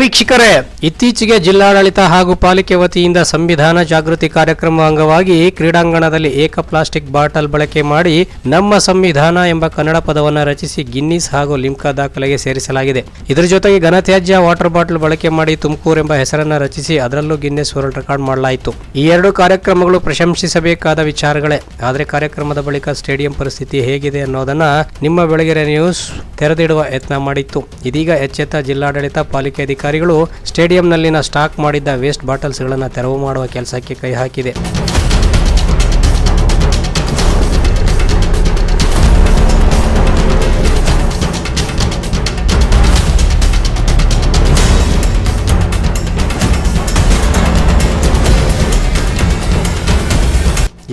ವೀಕ್ಷಕರೇ, ಇತ್ತೀಚೆಗೆ ಜಿಲ್ಲಾಡಳಿತ ಹಾಗೂ ಪಾಲಿಕೆ ವತಿಯಿಂದ ಸಂವಿಧಾನ ಜಾಗೃತಿ ಕಾರ್ಯಕ್ರಮ ಅಂಗವಾಗಿ ಕ್ರೀಡಾಂಗಣದಲ್ಲಿ ಏಕ ಪ್ಲಾಸ್ಟಿಕ್ ಬಾಟಲ್ ಬಳಕೆ ಮಾಡಿ ನಮ್ಮ ಸಂವಿಧಾನ ಎಂಬ ಕನ್ನಡ ಪದವನ್ನು ರಚಿಸಿ ಗಿನ್ನಿಸ್ ಹಾಗೂ ಲಿಮ್ಕಾ ದಾಖಲೆಗೆ ಸೇರಿಸಲಾಗಿದೆ. ಇದರ ಜೊತೆಗೆ ಘನತ್ಯಾಜ್ಯ ವಾಟರ್ ಬಾಟಲ್ ಬಳಕೆ ಮಾಡಿ ತುಮಕೂರು ಎಂಬ ಹೆಸರನ್ನು ರಚಿಸಿ ಅದರಲ್ಲೂ ಗಿನ್ನಿಸ್ ವರ್ಲ್ಡ್ ರೆಕಾರ್ಡ್ ಮಾಡಲಾಯಿತು. ಈ ಎರಡು ಕಾರ್ಯಕ್ರಮಗಳು ಪ್ರಶಂಸಿಸಬೇಕಾದ ವಿಚಾರಗಳೇ. ಆದರೆ ಕಾರ್ಯಕ್ರಮದ ಬಳಿಕ ಸ್ಟೇಡಿಯಂ ಪರಿಸ್ಥಿತಿ ಹೇಗಿದೆ ಅನ್ನೋದನ್ನ ನಿಮ್ಮ ಬೆಳಗೆರೆ ನ್ಯೂಸ್ ತೆರೆದಿಡುವ ಯತ್ನ ಮಾಡಿತ್ತು. ಇದೀಗ ಎಚ್ಚೆತ್ತ ಜಿಲ್ಲಾಡಳಿತ ಪಾಲಿಕೆ ಅಧಿಕಾರಿಗಳು ಸ್ಟೇಡಿಯಂನಲ್ಲಿನ ಸ್ಟಾಕ್ ಮಾಡಿದ್ದ ವೇಸ್ಟ್ ಬಾಟಲ್ಸ್ಗಳನ್ನು ತೆರವು ಮಾಡುವ ಕೆಲಸಕ್ಕೆ ಕೈ ಹಾಕಿದೆ.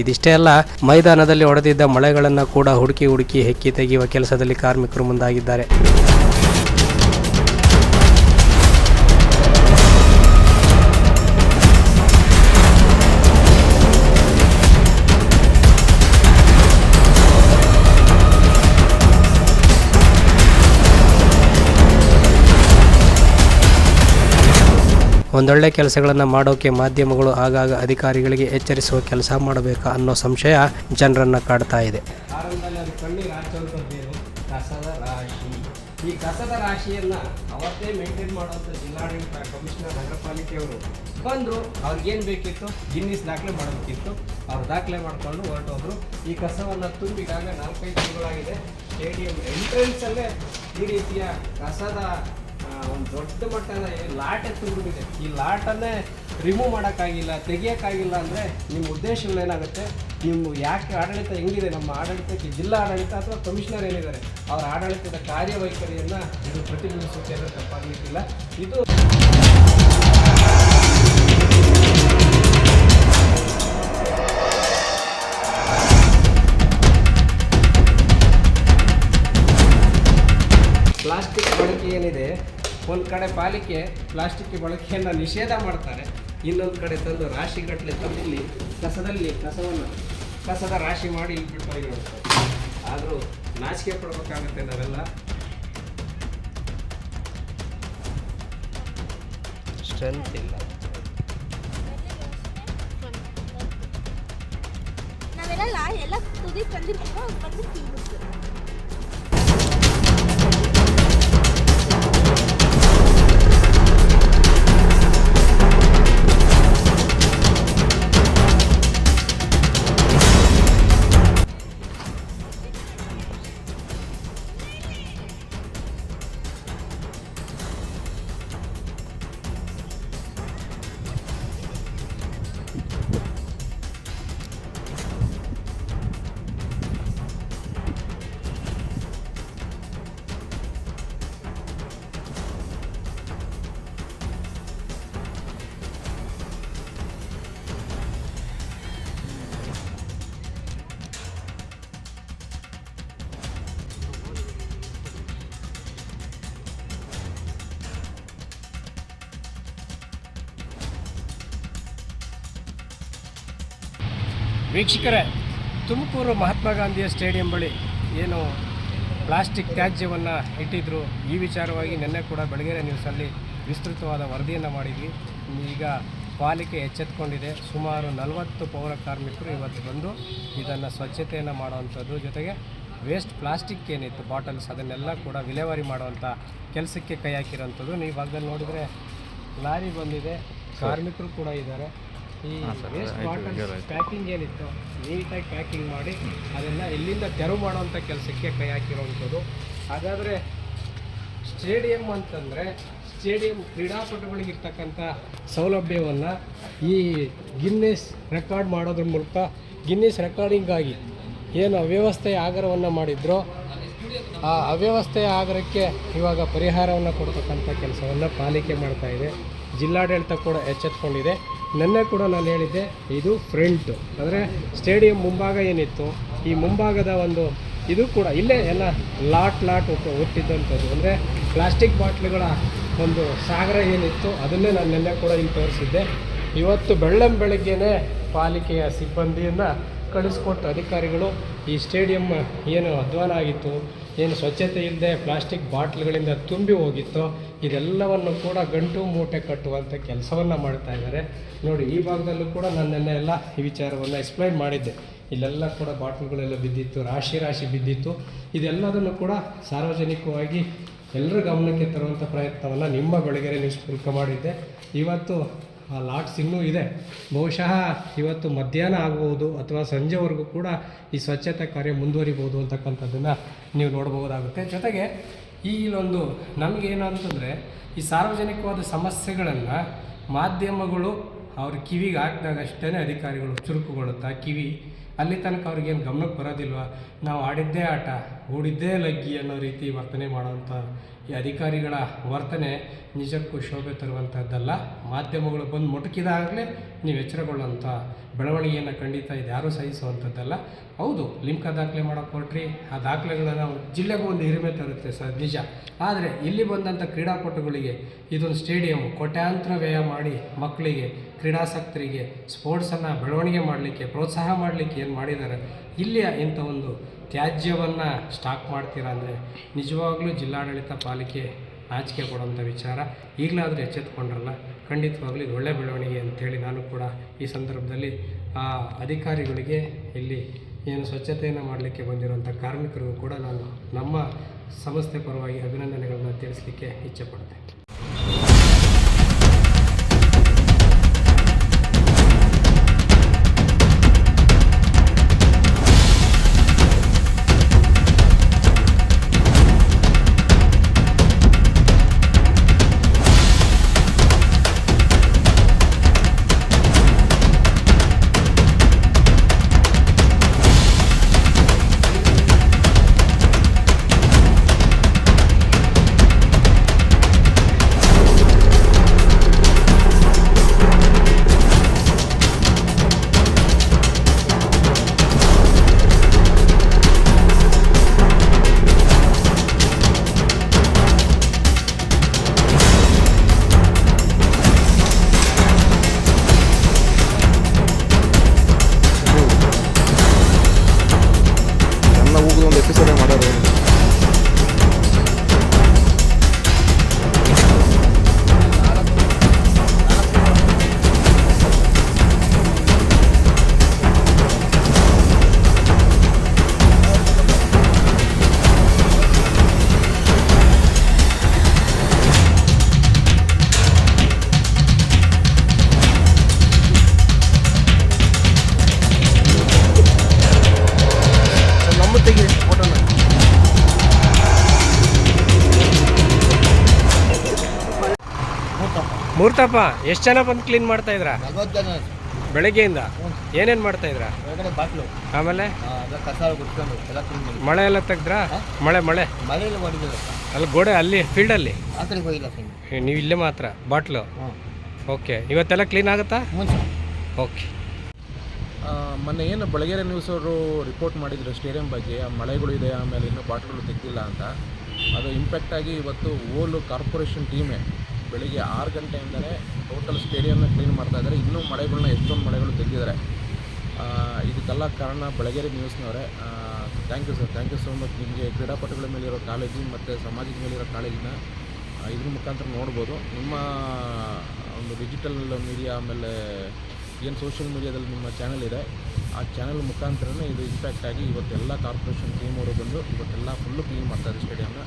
ಇದಿಷ್ಟೇ ಅಲ್ಲ, ಮೈದಾನದಲ್ಲಿ ಒಡೆದಿದ್ದ ಮಳೆಗಳನ್ನು ಕೂಡ ಹುಡುಕಿ ಹುಡುಕಿ ಹೆಕ್ಕಿ ತೆಗೆಯುವ ಕೆಲಸದಲ್ಲಿ ಕಾರ್ಮಿಕರು ಮುಂದಾಗಿದ್ದಾರೆ. ಒಂದೊಳ್ಳೆ ಕೆಲಸಗಳನ್ನು ಮಾಡೋಕೆ ಮಾಧ್ಯಮಗಳು ಆಗಾಗ ಅಧಿಕಾರಿಗಳಿಗೆ ಎಚ್ಚರಿಸುವ ಕೆಲಸ ಮಾಡಬೇಕಾ ಅನ್ನೋ ಸಂಶಯ ಜನರನ್ನು ಕಾಡ್ತಾ ಇದೆ. ಈ ಕಸದ ರಾಶಿಯನ್ನು ಅವತ್ತೇ ಮೇಂಟೈನ್ ಮಾಡುವಂಥ ಜಿಲ್ಲಾಡಳಿತ ಕಮಿಷನರ್ ನಗರ ಪಾಲಿಕೆಯವರು ಬಂದರು, ಅವ್ರಿಗೇನು ಬೇಕಿತ್ತು? ಗಿನ್ನಿಸ್ ದಾಖಲೆ ಮಾಡಬೇಕಿತ್ತು. ಅವ್ರು ದಾಖಲೆ ಮಾಡಿಕೊಂಡು ಹೊರಟೋದ್ರು. ಈ ಕಸವನ್ನು ತುಂಬಿದಾಗ ನಾಲ್ಕೈದು ತಿಂಗಳಾಗಿದೆ. ಸ್ಟೇಡಿಯಂ ಎಂಟ್ರೆನ್ಸಲ್ಲೇ ಈ ರೀತಿಯ ಕಸದ ಒಂದು ದೊಡ್ಡ ಮಟ್ಟದ ಲಾಟೆ ತುಂಬಿದೆ ಈ ಲಾಟನ್ನೇ ರಿಮೂವ್ ಮಾಡೋಕ್ಕಾಗಿಲ್ಲ, ತೆಗಿಯೋಕ್ಕಾಗಿಲ್ಲ ಅಂದರೆ ನಿಮ್ಮ ಉದ್ದೇಶಗಳೇನಾಗುತ್ತೆ ನಿಮ್ಮ ಯಾಕೆ ಆಡಳಿತ ಹೆಂಗಿದೆ? ನಮ್ಮ ಆಡಳಿತಕ್ಕೆ ಜಿಲ್ಲಾ ಆಡಳಿತ ಅಥವಾ ಕಮಿಷನರ್ ಏನಿದ್ದಾರೆ? ಅವರ ಆಡಳಿತದ ಕಾರ್ಯವೈಖರಿಯನ್ನು ಇದು ಪ್ರತಿಬಿಂಬಿಸುತ್ತೆ ಅಂದರೆ ತಪ್ಪಾಗಲಿಕ್ಕಿಲ್ಲ. ಇದು ಪ್ಲಾಸ್ಟಿಕ್ ಬಳಕೆ ಏನಿದೆ? ಒಂದು ಕಡೆ ಪಾಲಿಕೆ ಪ್ಲಾಸ್ಟಿಕ್ ಬಳಕೆಯನ್ನು ನಿಷೇಧ ಮಾಡ್ತಾರೆ ಇನ್ನೊಂದು ಕಡೆ ತಂದು ರಾಶಿಗಟ್ಟಲೆ ತಂದು ಇಲ್ಲಿ ಕಸದಲ್ಲಿ ಕಸವನ್ನು ಕಸದ ರಾಶಿ ಮಾಡಿ ಇಲ್ಲಿ ಬಿಟ್ಟು ಆದರೂ ನಾಚಿಕೆ ಪಡ್ಬೇಕಾಗುತ್ತೆ ನಾವೆಲ್ಲ. ಸ್ಟ್ರೆಂತ್ ಇಲ್ಲ. ನಾವೆಲ್ಲ ಎಲ್ಲ ತುದಿ ತಂದಿರ್ತೀವೋ ಬಂದು ತಿನ್ಬಿಡ್ತಾರೆ. ವೀಕ್ಷಕರೇ, ತುಮಕೂರು ಮಹಾತ್ಮ ಗಾಂಧಿಯ ಸ್ಟೇಡಿಯಂ ಬಳಿ ಏನು ಪ್ಲಾಸ್ಟಿಕ್ ತ್ಯಾಜ್ಯವನ್ನು ಇಟ್ಟಿದ್ರು. ಈ ವಿಚಾರವಾಗಿ ನಿನ್ನೆ ಕೂಡ ಬೆಳಗೆರೆ ನ್ಯೂಸಲ್ಲಿ ವಿಸ್ತೃತವಾದ ವರದಿಯನ್ನು ಮಾಡಿದ್ವಿ. ಈಗ ಪಾಲಿಕೆ ಎಚ್ಚೆತ್ಕೊಂಡಿದೆ. ಸುಮಾರು ನಲವತ್ತು ಪೌರ ಕಾರ್ಮಿಕರು ಇವತ್ತು ಬಂದು ಇದನ್ನು ಸ್ವಚ್ಛತೆಯನ್ನು ಮಾಡುವಂಥದ್ದು. ಜೊತೆಗೆ ವೇಸ್ಟ್ ಪ್ಲಾಸ್ಟಿಕ್ ಏನಿತ್ತು, ಬಾಟಲ್ಸ್ ಅದನ್ನೆಲ್ಲ ಕೂಡ ವಿಲೇವಾರಿ ಮಾಡುವಂಥ ಕೆಲಸಕ್ಕೆ ಕೈ ಹಾಕಿರೋಂಥದ್ದು. ನೀವು ಭಾಗದಲ್ಲಿ ನೋಡಿದರೆ ಲಾರಿ ಬಂದಿದೆ, ಕಾರ್ಮಿಕರು ಕೂಡ ಇದ್ದಾರೆ. ಈ ವೇಸ್ಟ್ ಪ್ಯಾಕಿಂಗ್ ಏನಿತ್ತು ನೀಟಾಗಿ ಪ್ಯಾಕಿಂಗ್ ಮಾಡಿ ಅದನ್ನು ಎಲ್ಲಿಂದ ತೆರವು ಮಾಡುವಂಥ ಕೆಲಸಕ್ಕೆ ಕೈ ಹಾಕಿರುವಂಥದ್ದು. ಹಾಗಾದರೆ ಸ್ಟೇಡಿಯಂ ಅಂತಂದರೆ ಸ್ಟೇಡಿಯಂ ಕ್ರೀಡಾಪಟುಗಳಿಗಿರ್ತಕ್ಕಂಥ ಸೌಲಭ್ಯವನ್ನು ಈ ಗಿನ್ನೆಸ್ ರೆಕಾರ್ಡ್ ಮಾಡೋದ್ರ ಮೂಲಕ ಗಿನ್ನೆಸ್ ರೆಕಾರ್ಡಿಂಗಾಗಿ ಏನು ಅವ್ಯವಸ್ಥೆಯ ಆಗರವನ್ನು ಮಾಡಿದ್ರೋ ಆ ಅವ್ಯವಸ್ಥೆಯ ಆಗರಕ್ಕೆ ಇವಾಗ ಪರಿಹಾರವನ್ನು ಕೊಡ್ತಕ್ಕಂಥ ಕೆಲಸವನ್ನು ಪಾಲಿಕೆ ಮಾಡ್ತಾ ಇದೆ. ಜಿಲ್ಲಾಡಳಿತ ಕೂಡ ಎಚ್ಚೆತ್ಕೊಂಡಿದೆ. ನಿನ್ನೆ ಕೂಡ ನಾನು ಹೇಳಿದ್ದೆ, ಇದು ಫ್ರಂಟು. ಅಂದರೆ ಸ್ಟೇಡಿಯಂ ಮುಂಭಾಗ ಏನಿತ್ತು, ಈ ಮುಂಭಾಗದ ಒಂದು ಇದು ಕೂಡ ಇಲ್ಲೇ ಎಲ್ಲ ಲಾಟ್ ಲಾಟ್ ಹುಟ್ಟು ಹುಟ್ಟಿದ್ದಂಥದ್ದು ಅಂದರೆ ಪ್ಲಾಸ್ಟಿಕ್ ಬಾಟ್ಲುಗಳ ಒಂದು ಸಾಗರ ಏನಿತ್ತು, ಅದನ್ನೇ ನಾನು ನಿನ್ನೆ ಕೂಡ ಇಲ್ಲಿ ತೋರಿಸಿದ್ದೆ. ಇವತ್ತು ಬೆಳ್ಳಂ ಬೆಳಗ್ಗೆನೇ ಪಾಲಿಕೆಯ ಸಿಬ್ಬಂದಿಯನ್ನು ಕಳಿಸ್ಕೊಟ್ಟ ಅಧಿಕಾರಿಗಳು ಈ ಸ್ಟೇಡಿಯಂ ಏನು ಅಧ್ವಾನ ಆಗಿತ್ತು ಏನು ಸ್ವಚ್ಛತೆ ಇಲ್ಲದೆ ಪ್ಲಾಸ್ಟಿಕ್ ಬಾಟ್ಲ್ಗಳಿಂದ ತುಂಬಿ ಹೋಗಿತ್ತು, ಇದೆಲ್ಲವನ್ನು ಕೂಡ ಗಂಟು ಮೂಟೆ ಕಟ್ಟುವಂಥ ಕೆಲಸವನ್ನು ಮಾಡ್ತಾ ಇದ್ದಾರೆ. ನೋಡಿ, ಈ ಭಾಗದಲ್ಲೂ ಕೂಡ ನಾನು ನೆನ್ನೆ ಎಲ್ಲ ಈ ವಿಚಾರವನ್ನು ಎಕ್ಸ್ಪ್ಲೈನ್ ಮಾಡಿದ್ದೆ. ಇಲ್ಲೆಲ್ಲ ಕೂಡ ಬಾಟ್ಲುಗಳೆಲ್ಲ ಬಿದ್ದಿತ್ತು, ರಾಶಿ ರಾಶಿ ಬಿದ್ದಿತ್ತು. ಇದೆಲ್ಲದನ್ನು ಕೂಡ ಸಾರ್ವಜನಿಕವಾಗಿ ಎಲ್ಲರ ಗಮನಕ್ಕೆ ತರುವಂಥ ಪ್ರಯತ್ನವನ್ನು ನಿಮ್ಮ ಬೆಳಗೆರೆ ನ್ಯೂಸ್ ಮೂಲಕ ಮಾಡಿದ್ದೆ. ಇವತ್ತು ಆ ಲಾಟ್ಸ್ ಇನ್ನೂ ಇದೆ. ಬಹುಶಃ ಇವತ್ತು ಮಧ್ಯಾಹ್ನ ಆಗ್ಬೋದು ಅಥವಾ ಸಂಜೆವರೆಗೂ ಕೂಡ ಈ ಸ್ವಚ್ಛತೆ ಕಾರ್ಯ ಮುಂದುವರಿಬೋದು ಅಂತಕ್ಕಂಥದ್ದನ್ನು ನೀವು ನೋಡಬಹುದಾಗುತ್ತೆ. ಜೊತೆಗೆ ಈ ಇಲ್ಲೊಂದು ನಮಗೇನು ಅಂತಂದರೆ ಈ ಸಾರ್ವಜನಿಕವಾದ ಸಮಸ್ಯೆಗಳನ್ನು ಮಾಧ್ಯಮಗಳು ಅವ್ರ ಕಿವಿಗೆ ಹಾಕಿದಾಗಷ್ಟೇ ಅಧಿಕಾರಿಗಳು ಚುರುಕುಗೊಳ್ಳುತ್ತಾ ಕಿವಿ ಅಲ್ಲಿ ತನಕ ಅವ್ರಿಗೇನು ಗಮನಕ್ಕೆ ಬರೋದಿಲ್ವ? ನಾವು ಆಡಿದ್ದೇ ಆಟ ಹೂಡಿದ್ದೇ ಲಗ್ಗಿ ಅನ್ನೋ ರೀತಿ ವರ್ತನೆ ಮಾಡುವಂಥ ಈ ಅಧಿಕಾರಿಗಳ ವರ್ತನೆ ನಿಜಕ್ಕೂ ಶೋಭೆ ತರುವಂಥದ್ದಲ್ಲ ಮಾಧ್ಯಮಗಳು ಬಂದು ಮುಟುಕಿದಾಗಲೇ ನೀವು ಎಚ್ಚರಗೊಳ್ಳುವಂಥ ಬೆಳವಣಿಗೆಯನ್ನು ಖಂಡಿತ ಇದು ಯಾರೂ ಸಹಿಸುವಂಥದ್ದಲ್ಲ. ಹೌದು ಲಿಮ್ಕಾ ದಾಖಲೆ ಮಾಡೋಕೆ ಹೊರಟ್ರಿ ಆ ದಾಖಲೆಗಳನ್ನು ಜಿಲ್ಲೆಗೂ ಒಂದು ಹಿರಿಮೆ ತರುತ್ತೆ ಸರ್, ನಿಜ. ಆದರೆ ಇಲ್ಲಿ ಬಂದಂಥ ಕ್ರೀಡಾಪಟುಗಳಿಗೆ ಇದೊಂದು ಸ್ಟೇಡಿಯಂ, ಕೋಟ್ಯಾಂತರ ವ್ಯಯ ಮಾಡಿ ಮಕ್ಕಳಿಗೆ, ಕ್ರೀಡಾಸಕ್ತರಿಗೆ, ಸ್ಪೋರ್ಟ್ಸನ್ನು ಬೆಳವಣಿಗೆ ಮಾಡಲಿಕ್ಕೆ, ಪ್ರೋತ್ಸಾಹ ಮಾಡಲಿಕ್ಕೆ ಏನು ಮಾಡಿದ್ದಾರೆ ಇಲ್ಲಿಯ ಇಂಥ ಒಂದು ತ್ಯಾಜ್ಯವನ್ನು ಸ್ಟಾಕ್ ಮಾಡ್ತೀರಾ ಅಂದರೆ ನಿಜವಾಗ್ಲೂ ಜಿಲ್ಲಾಡಳಿತ ಪಾಲಿಕೆ ಆಚಿಕೆ ಕೊಡುವಂಥ ವಿಚಾರ. ಈಗಲಾದರೂ ಎಚ್ಚೆತ್ಕೊಂಡ್ರಲ್ಲ? ಖಂಡಿತವಾಗ್ಲೂ ಇದು ಒಳ್ಳೆ ಬೆಳವಣಿಗೆ ಅಂತೇಳಿ ನಾನು ಕೂಡ ಈ ಸಂದರ್ಭದಲ್ಲಿ ಆ ಅಧಿಕಾರಿಗಳಿಗೆ ಇಲ್ಲಿ ಏನು ಸ್ವಚ್ಛತೆಯನ್ನು ಮಾಡಲಿಕ್ಕೆ ಬಂದಿರುವಂಥ ಕಾರ್ಮಿಕರಿಗೂ ಕೂಡ ನಾನು ನಮ್ಮ ಸಂಸ್ಥೆ ಪರವಾಗಿ ಅಭಿನಂದನೆಗಳನ್ನು ತಿಳಿಸಲಿಕ್ಕೆ ಇಚ್ಛೆಪಡ್ತೇನೆ ಮೂರ್ತಪ್ಪ ಎಷ್ಟು ಜನ ಬಂದು ಕ್ಲೀನ್ ಮಾಡ್ತಾ ಇದ್ರ? ಬೆಳಗ್ಗೆಯಿಂದ? ಏನೇನು ಮಾಡ್ತಾ ಇದ್ರ? ಆಮೇಲೆ? ಅದ ಕಸ ಗುಡ್ಕೊಂಡು ಎಲ್ಲ ಕ್ಲೀನ್ ಮಾಡಿ. ಮಳೆ ಎಲ್ಲ ತೆಗ್ದ್ರಾ? ಮಳೆ ಮಳೆ? ಅಲ್ಲಿ ಗೋಡೆ ಅಲ್ಲಿ ಫೀಲ್ಡಲ್ಲಿ ಹೋಗಿಲ್ಲ ಸ್ವಾಮಿ ನೀವು ಇಲ್ಲೇ ಮಾತ್ರ? ಬಾಟ್ಲು? ಓಕೆ ಇವತ್ತೆಲ್ಲ ಕ್ಲೀನ್ ಆಗುತ್ತಾ? ಹ್ಞೂ ಓಕೆ. ಮೊನ್ನೆ ಏನು ಬೆಳಗೆರೆ ನ್ಯೂಸ್ ಅವರು ರಿಪೋರ್ಟ್ ಮಾಡಿದ್ರು ಸ್ಟೇಡಿಯಂ ಬಗ್ಗೆ ಆ ಮಳೆಗಳು ಇದೆ ಆಮೇಲೆ ಇನ್ನೂ ಬಾಟ್ಲುಗಳು ತೆಗ್ದಿಲ್ಲ ಅಂತ. ಅದು ಇಂಪ್ಯಾಕ್ಟ್ ಆಗಿ ಇವತ್ತು ಓಲು ಕಾರ್ಪೊರೇಷನ್ ಟೀಮೇ ಬೆಳಿಗ್ಗೆ ಆರು ಗಂಟೆಯಿಂದಲೇ ಟೋಟಲ್ ಸ್ಟೇಡಿಯಂನ ಕ್ಲೀನ್ ಮಾಡ್ತಾ ಇದ್ದಾರೆ. ಇನ್ನೂ ಮಳೆಗಳನ್ನ ಎಷ್ಟೊಂದು ಮಳೆಗಳು ತೆಗೆದಿದ್ದಾರೆ. ಇದಕ್ಕೆಲ್ಲ ಕಾರಣ Belagere ನ್ಯೂಸ್ನವರೇ thank you sir thank you so much ನಿಮಗೆ ಕ್ರೀಡಾಪಟುಗಳ ಮೇಲಿರೋ ಕಾಳಜಿ ಮತ್ತು ಸಮಾಜದ ಮೇಲಿರೋ ಕಾಳಜಿನ ಆ, ಇದ್ರ ಮುಖಾಂತರ ನೋಡ್ಬೋದು. ನಿಮ್ಮ ಒಂದು ಡಿಜಿಟಲ್ ಮೀಡಿಯಾ ಆಮೇಲೆ ಏನು ಸೋಷಿಯಲ್ ಮೀಡಿಯಾದಲ್ಲಿ ನಿಮ್ಮ ಚಾನಲ್ ಇದೆ ಆ ಚಾನಲ್ ಮುಖಾಂತರನೇ ಇದು ಇಂಪ್ಯಾಕ್ಟ್ ಆಗಿ ಇವತ್ತೆಲ್ಲ ಕಾರ್ಪೊರೇಷನ್ ಟೀಮ್ ಅವರು ಬಂದು ಇವತ್ತೆಲ್ಲ ಫುಲ್ಲು ಕ್ಲೀನ್ ಮಾಡ್ತಾರೆ ಸ್ಟೇಡಿಯಂನ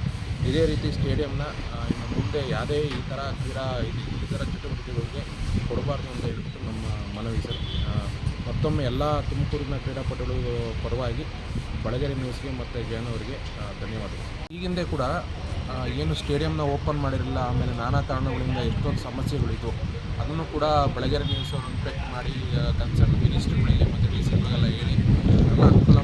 ಇದೇ ರೀತಿ ಸ್ಟೇಡಿಯಂನ ಇನ್ನು ಮುಂದೆ ಯಾವುದೇ ಈ ಥರ ಕ್ರೀಡಾ ಈ ಥರ ಚಟುವಟಿಕೆಗಳಿಗೆ ಕೊಡಬಾರ್ದು ಅಂತ ಹೇಳ್ಬಿಟ್ಟು ನಮ್ಮ ಮನವಿ ಸರ್. ಮತ್ತೊಮ್ಮೆ ಎಲ್ಲ ತುಮಕೂರಿನ ಕ್ರೀಡಾಪಟುಗಳು ಪರವಾಗಿ ಬಳಗೆರೆ ನ್ಯೂಸ್ಗೆ ಮತ್ತು ಜಯನ್ ಅವರಿಗೆ ಈ ಧನ್ಯವಾದಗಳು. ಈಗಿಂದೇ ಕೂಡ ಏನು ಸ್ಟೇಡಿಯಂನ ಓಪನ್ ಮಾಡಿರಲಿಲ್ಲ, ಆಮೇಲೆ ನಾನಾ ಕಾರಣಗಳಿಂದ ಎಷ್ಟೊಂದು ಸಮಸ್ಯೆಗಳಿದ್ವು. ಅದನ್ನು ಕೂಡ ಬೆಳಗೆರೆ ನ್ಯೂಸ್ ಅವರು ಮಾಡಿ ಕನ್ಸರ್ನ್ ಮಿನಿಸ್ಟ್ರುಗಳಿಗೆ ಮತ್ತು ಡಿ ಸಿ ಹೇಳಿ, ಎಲ್ಲ